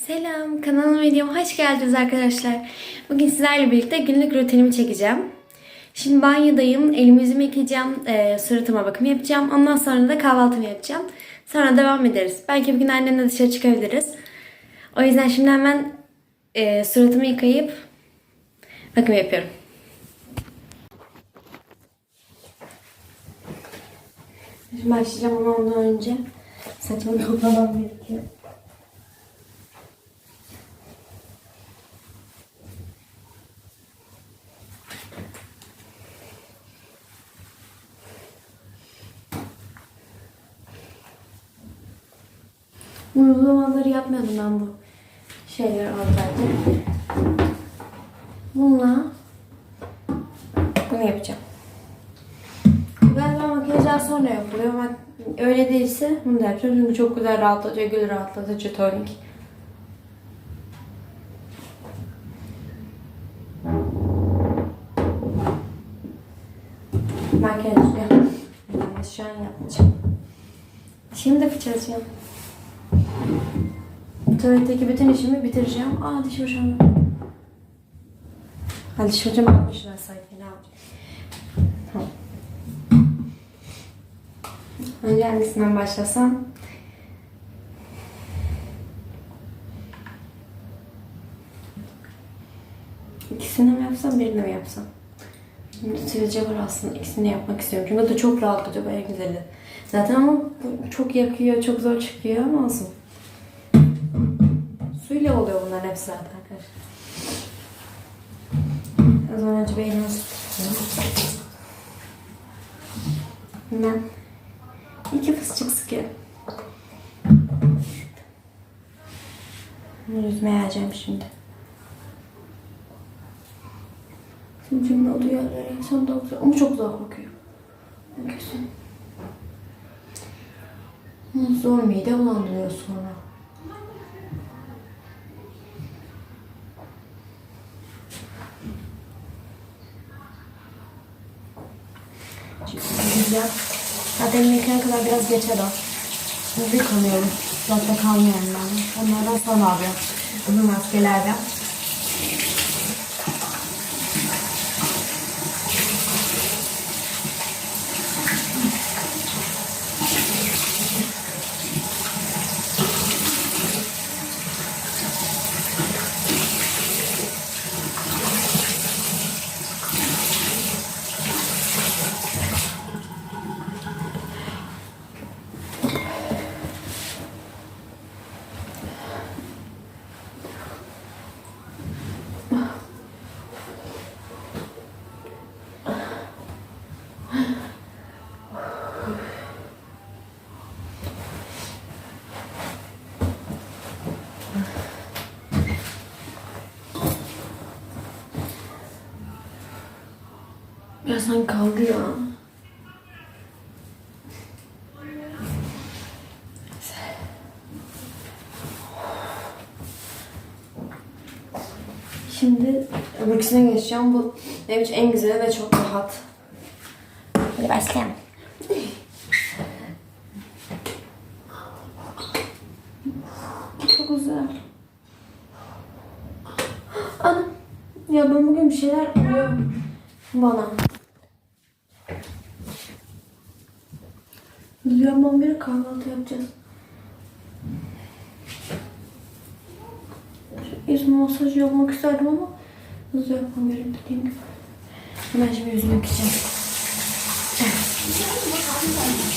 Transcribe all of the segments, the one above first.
Selam, kanalıma videoma hoş geldiniz arkadaşlar. Bugün sizlerle birlikte günlük rutinimi çekeceğim. Şimdi banyodayım, elimi yüzümü yıkayacağım, e, suratıma bakım yapacağım. Ondan sonra da kahvaltımı yapacağım. Sonra devam ederiz. Belki bir gün annemle dışarı çıkabiliriz. O yüzden şimdi hemen e, suratımı yıkayıp bakım yapıyorum. Şimdi başlayacağım ama ondan önce saçımı toplamam gerekiyor. Uygulamaları yapmıyordum ben bu şeyleri oradayken. Bununla bunu yapacağım. Galiba makyajdan sonra yapılıyor ama öyle değilse bunu da yapacağım. Çünkü çok güzel rahatlatıyor, gül rahatlatıcı tonik. Makyaj yapacağım. Şu an yapacağım. Şimdi fırçalayacağım. Tuvaletteki bütün işimi bitireceğim. Aa diş fırçam. Hadi diş fırçamı almışlar sanki ne yapacağım. Tamam. Önce hangisinden başlasam? İkisini mi yapsam, birini mi yapsam? Sivilce var aslında. İkisini yapmak istiyorum. Çünkü o da çok rahatlatıyor. Bu en güzeli. Zaten ama çok yakıyor, çok zor çıkıyor ama olsun. Suyla oluyor bunların hepsi zaten arkadaşlar. Zaman önce bir tutayım. Hemen iki fıstık sıkıyorum. Yüzüme yayacağım şimdi. Şimdi şimdi oluyor yerlere. Son da güzel. Ama çok güzel kokuyor. Kesin. Zor mide bulandırıyor sonra. Güzel. Zaten yıkayana kadar biraz geçer o. Hızlı yıkanıyorum. Zaten kalmıyor yani. Onlardan sonra alıyorum. Uzun maskelerden. Biraz sanki kaldı ya. Şimdi öbürküsüne geçeceğim. Bu benim için en güzeli ve çok rahat. Hadi başlayalım. Çok güzel. Ana. Ya ben bugün bir şeyler oluyor bana. Biliyorum bir kahvaltı yapacağız. Yüzüme masaj yapmak isterdim ama hızlı yapmam gerek dediğim gibi. Hemen şimdi yüzümü yıkayacağım.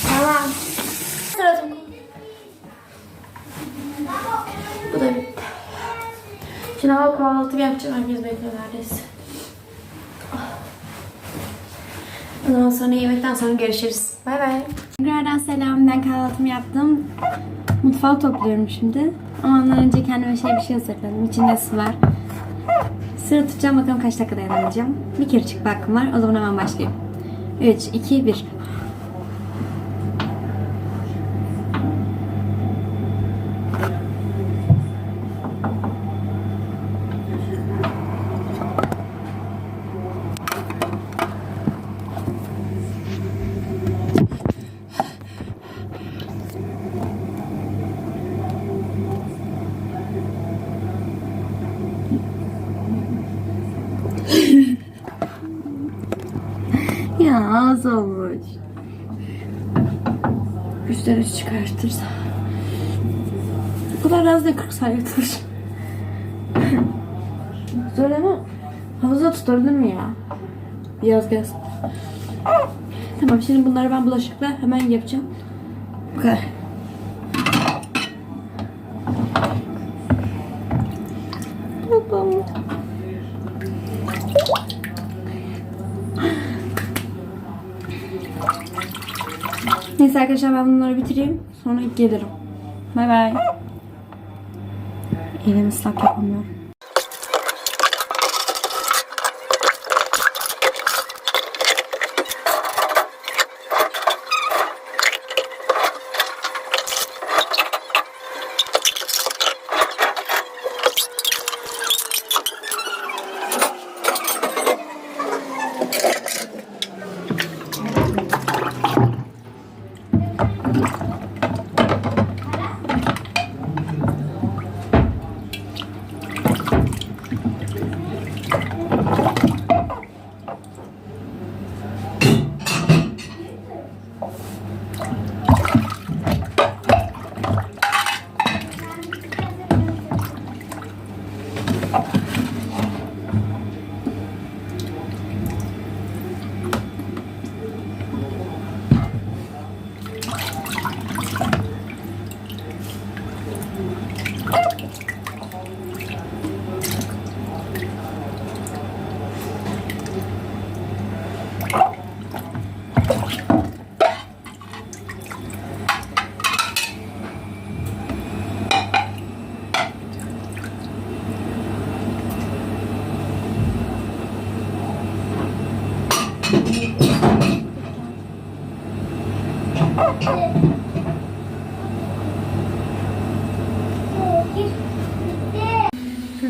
tamam. Suratım. Bu da bitti. Şimdi hava kahvaltı yapacağım. Herkes bekliyor neredeyse. Ondan sonra yemekten sonra görüşürüz. Bay bay. Tekrardan selam. Ben kahvaltımı yaptım. Mutfağı topluyorum şimdi. Ama ondan önce kendime şey bir şey hazırladım. İçinde su var. Sıra tutacağım bakalım kaç dakika dayanabileceğim. Bir kere çık hakkım var. O zaman hemen başlayayım. 3, 2, 1. az olmuş. Üst çıkartırsa. Bu kadar az da 40 sayılır. Zor ama havuza tutabilir mi ya? Yaz gelsin. Tamam şimdi bunları ben bulaşıkla hemen yapacağım. Bu kadar. Babam. Neyse arkadaşlar ben bunları bitireyim. Sonra gelirim. Bay bay. Elimi ıslak yapamıyorum.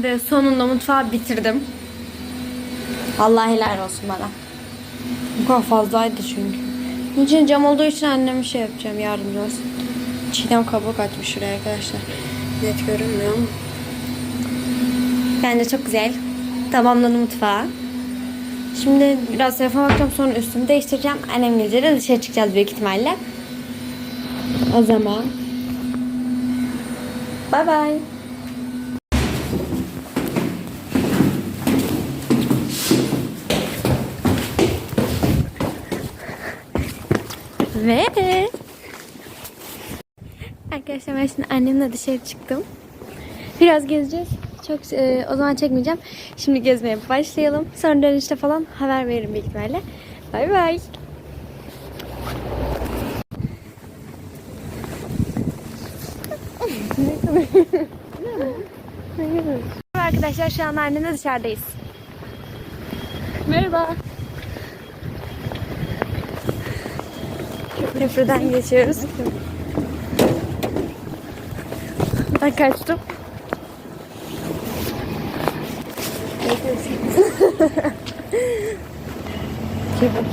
Ve sonunda mutfağı bitirdim. Allah helal olsun bana. Bu kadar fazlaydı çünkü. İçin cam olduğu için anneme şey yapacağım yardımcı olsun. Çiğdem kabuk atmış şuraya arkadaşlar. Net görünmüyor mu? Bence çok güzel. Tamamladı mutfağı. Şimdi biraz telefona bakacağım sonra üstümü değiştireceğim. Annem gelince de dışarı çıkacağız büyük ihtimalle. O zaman. Bye bye. Ve Arkadaşlar ben şimdi annemle dışarı çıktım. Biraz gezeceğiz. Çok e, o zaman çekmeyeceğim. Şimdi gezmeye başlayalım. Sonra dönüşte falan haber veririm büyük ihtimalle. Bay bay. Merhaba Arkadaşlar şu an annemle dışarıdayız. Merhaba. Köprüden geçiyoruz. Ben kaçtım. Köpek.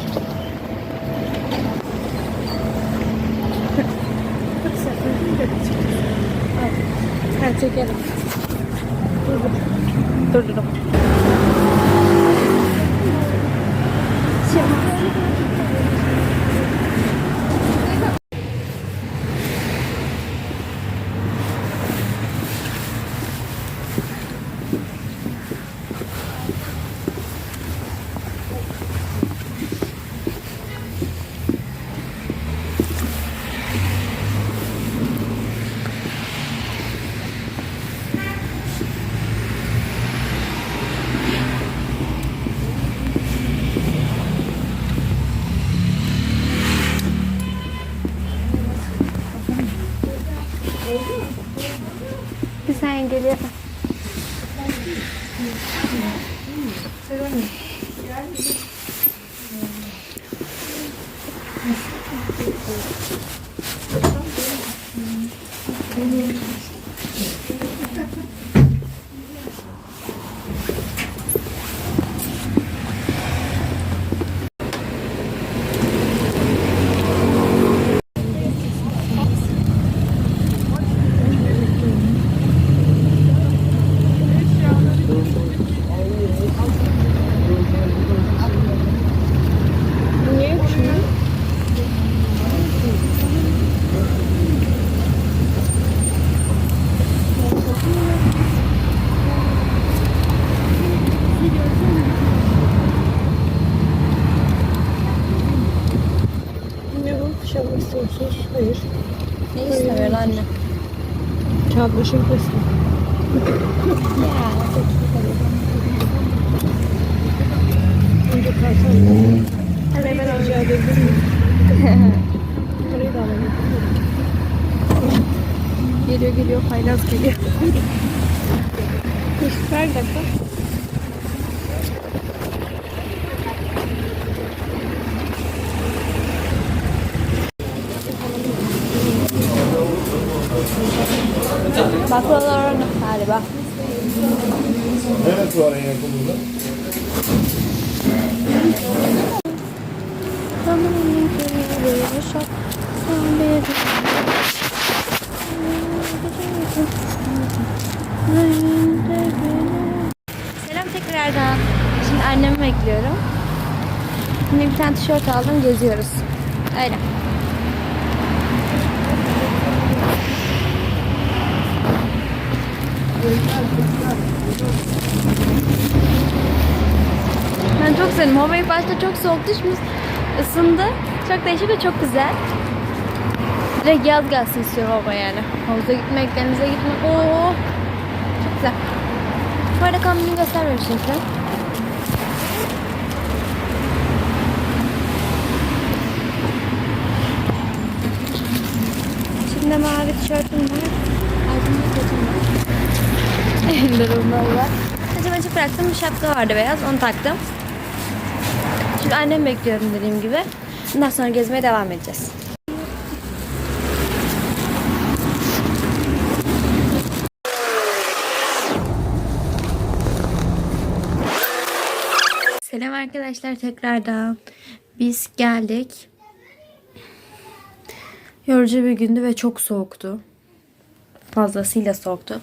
Sen çekelim. Dur dur. Dur. Bir Başın kestim. Önce. Parayı ben rica edebilir miyim? Parayı da alalım. Geliyor geliyor faylaz geliyor. Ver dakika. Baklavalar galiba. Evet var en yakın burada. Selam tekrardan. Şimdi annemi bekliyorum. Şimdi bir tane tişört aldım geziyoruz. Öyle. Ben çok sevdim. Hava ilk başta çok soğuktu. Şimdi ısındı. Çok değişik ve çok güzel. Direkt yaz gelsin istiyorum hava yani. Havuza gitmek, denize gitmek. Oo, çok güzel. Bu arada kombini göstermemişim size. Şimdi mavi tişörtüm var. Kotum var. Saçımı açık bıraktım. Şapka vardı beyaz. Onu taktım. Şimdi annemi bekliyorum dediğim gibi. Ondan sonra gezmeye devam edeceğiz. Selam arkadaşlar tekrardan. Biz geldik. Yorucu bir gündü ve çok soğuktu. Fazlasıyla soğuktu.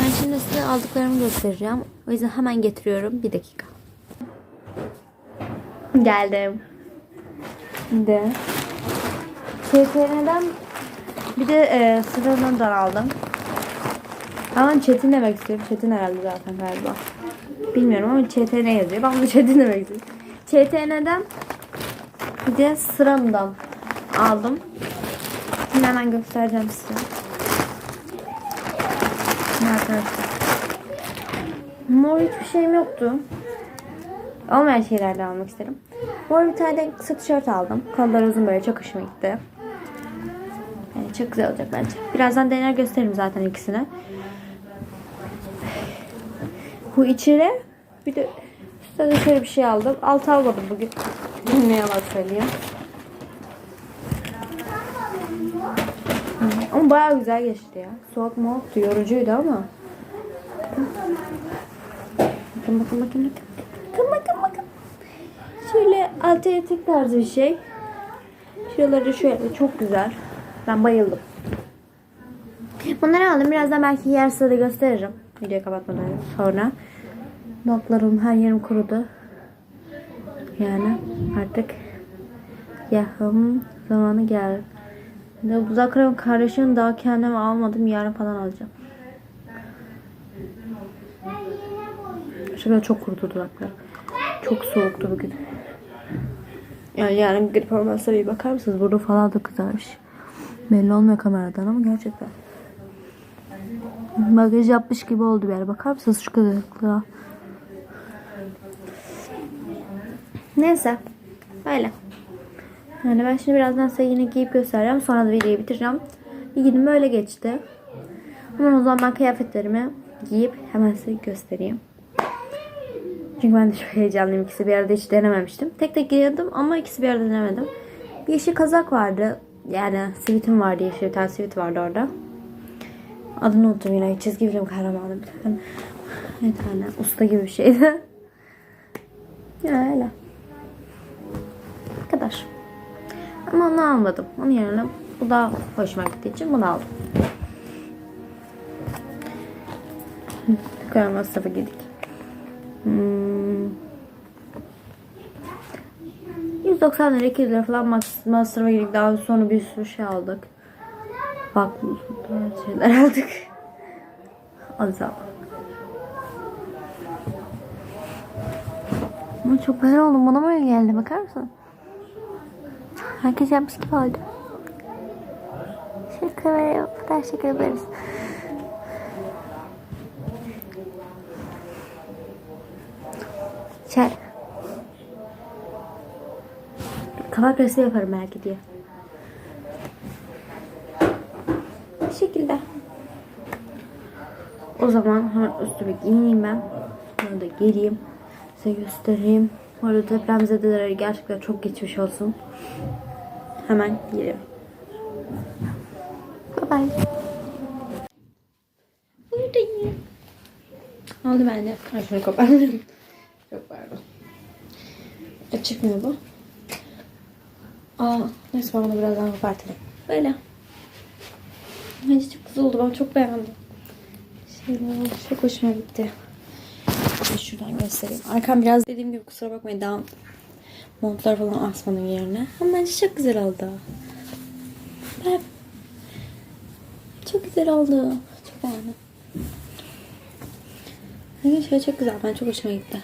Ben şimdi size aldıklarımı göstereceğim. O yüzden hemen getiriyorum. Bir dakika. Geldim. Şimdi. CTN'den bir de e, sıradan aldım. Ama Çetin demek istiyorum. Çetin herhalde zaten galiba. Bilmiyorum ama ÇTN yazıyor. Ben bunu Çetin demek istiyorum. ÇTN'den bir de sıramdan aldım. Şimdi hemen göstereceğim size. Ne arkadaşlar. Mor hiçbir şeyim yoktu. Olmayan şeylerden almak istedim. Mor bir tane kısa tişört aldım. Kollar uzun böyle çok hoşuma gitti. Yani çok güzel olacak bence. Birazdan dener gösteririm zaten ikisini. Bu içine bir de üstte de şöyle bir şey aldım. Alt almadım bugün. ne yalan söyleyeyim. Ama bayağı güzel geçti ya. Soğuk mu oldu? Yorucuydu ama. Bakın bakın bakın bakın. Bakın bakın bakın. Şöyle alternatif tarzı bir şey. Şuraları şöyle çok güzel. Ben bayıldım. Bunları aldım. Birazdan belki yer de gösteririm. Videoyu kapatmadan sonra. Notlarım her yerim kurudu. Yani artık yahım zamanı geldi. Şimdi bu zakrem kardeşim daha kendime almadım. Yarın falan alacağım. Şimdi çok kurudu dudaklar. Çok soğuktu bugün. Yani yarın grip olmazsa bir bakar mısınız? Burada falan da kızarmış. Belli olmuyor kameradan ama gerçekten. Bagaj yapmış gibi oldu bir yer. Bakar mısınız şu kızarıklığa? Neyse. Böyle. Yani ben şimdi birazdan size yine giyip göstereceğim. Sonra da videoyu bitireceğim. Bir günüm böyle geçti. Hemen o zaman ben kıyafetlerimi giyip hemen size göstereyim. Çünkü ben de çok heyecanlıyım. İkisi bir arada hiç denememiştim. Tek tek giyiyordum ama ikisi bir arada denemedim. Bir yeşil kazak vardı. Yani sivitim vardı. Yeşil bir tane sivit vardı orada. Adını unuttum yine. Çizgi film kahramanı bir tane. Bir tane usta gibi bir şeydi. ya öyle. Ama onu almadım. Onun yerine bu daha hoşuma gittiği için bunu aldım. Tekrar masrafa girdik. Hmm. 190 lira 200 lira falan mas- masrafa girdik. Daha sonra bir sürü şey aldık. Bak şeyler aldık. Azal. Ama çok güzel oldu. Bana böyle geldi. Bakar mısın? Herkes yapmış gibi oldu. Şey, Şu kameraya fotoğraf çekebiliriz. Çay. Kafa karısı yaparım belki diye. Bu şekilde. O zaman hemen üstüme giyineyim ben. Sonra da geleyim. Size göstereyim. Bu arada depremzedelere gerçekten çok geçmiş olsun. Hemen geliyorum. Bye bye. Buradayım. Oldu bende? Ay şunu koparmayayım. Çok pardon. E, çıkmıyor bu. Aa, neyse ben bunu birazdan kopartırım. Böyle. Bence çok güzel oldu. Ben çok beğendim. Şeyler çok hoşuma gitti. Şuradan göstereyim. Arkam biraz dediğim gibi kusura bakmayın daha montlar falan asmadım yerine. Ama bence çok güzel oldu. Ben çok güzel oldu. Çok beğendim. Arkadaşlar çok güzel. Ben çok hoşuma gitti.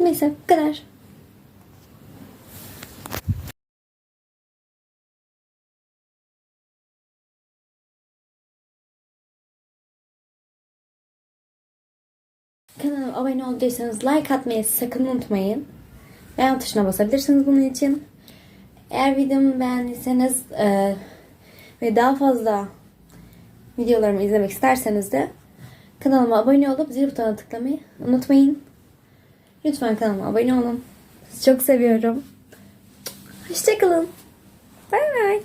Neyse bu kadar. Kanalıma abone olduysanız like atmayı sakın unutmayın. Beğen tuşuna basabilirsiniz bunun için. Eğer videomu beğendiyseniz e, ve daha fazla videolarımı izlemek isterseniz de kanalıma abone olup zil butonuna tıklamayı unutmayın. Lütfen kanalıma abone olun. Sizi çok seviyorum. Hoşçakalın. Bay bay.